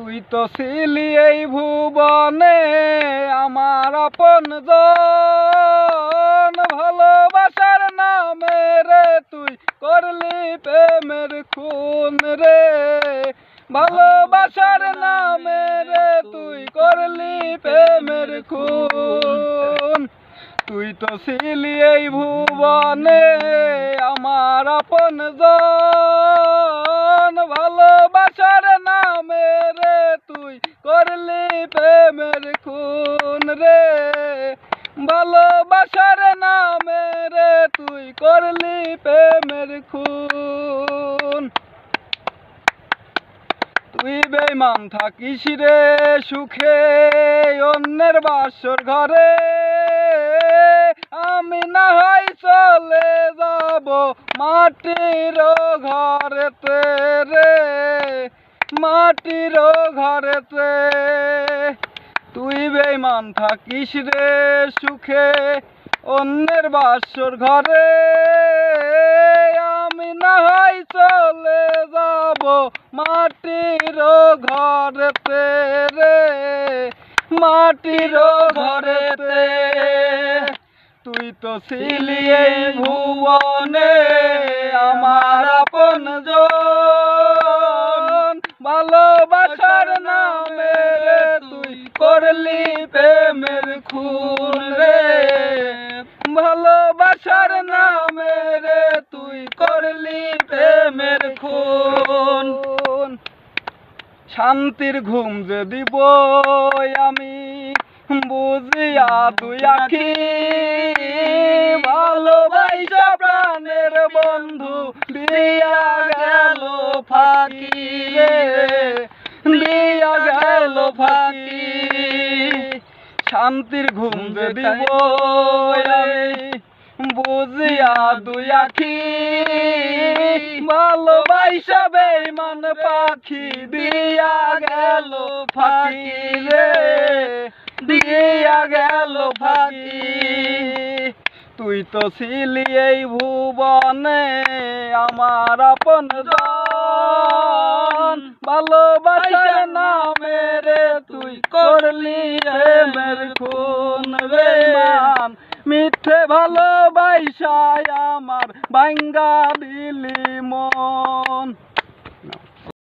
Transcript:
তুই তো ছিলি এই ভুবনে, আমার আপন জন। ভালোবাসার নামে রে তুই করলি প্রেমের খুন রে। ভালোবাসার নামে রে তুই করলি প্রেমের খুন। তুই তো ছিলি এই ভুবনে, আমার আপন জন। করলি প্রেমের খুন রে, ভালোবাসার নামে রে তুই করলি প্রেমের খুন। তুই বেমান থাকিস রে সুখে অন্যের বাসর ঘরে, আমি না হয় চলে যাব মাটির ঘরেতে রে। মাটির ঘরেতে। তুই বেমান থাকিস রে সুখে, অন্যের বাসর ঘরে। আমি না হয় চলে যাব মাটির ঘরেতে রে। মাটির ঘরেতে। তুই তো এই ভুবনে, আমার আপন জন ভালোবাসার নামে রে তুই করলি প্রেমের খুন রে। ভালোবাসার নামে রে তুই করলি প্রেমের খুন। শান্তির ঘুম যে দিব আমি বুঝিয়া তুই আখি প্রাণের বন্ধু দিয়া গেল ফাঁকি। দিয়া গেল ফাঁকি। শান্তির ঘুম দিব বুঝিয়া দুই আখি। ভালোবাসা বেমান পাখি দিয়া গেল ফাঁকি রে। দিয়া গেল ফাঁকি। তুই তো ছিলি এই ভুবনে আমার আপন জন। ভালোবাসার নামে রে তুই করলি প্রেমের খুন রে মান। মিথ্যে ভালোবাসায় আমার ভাঙ্গা দিলি মন।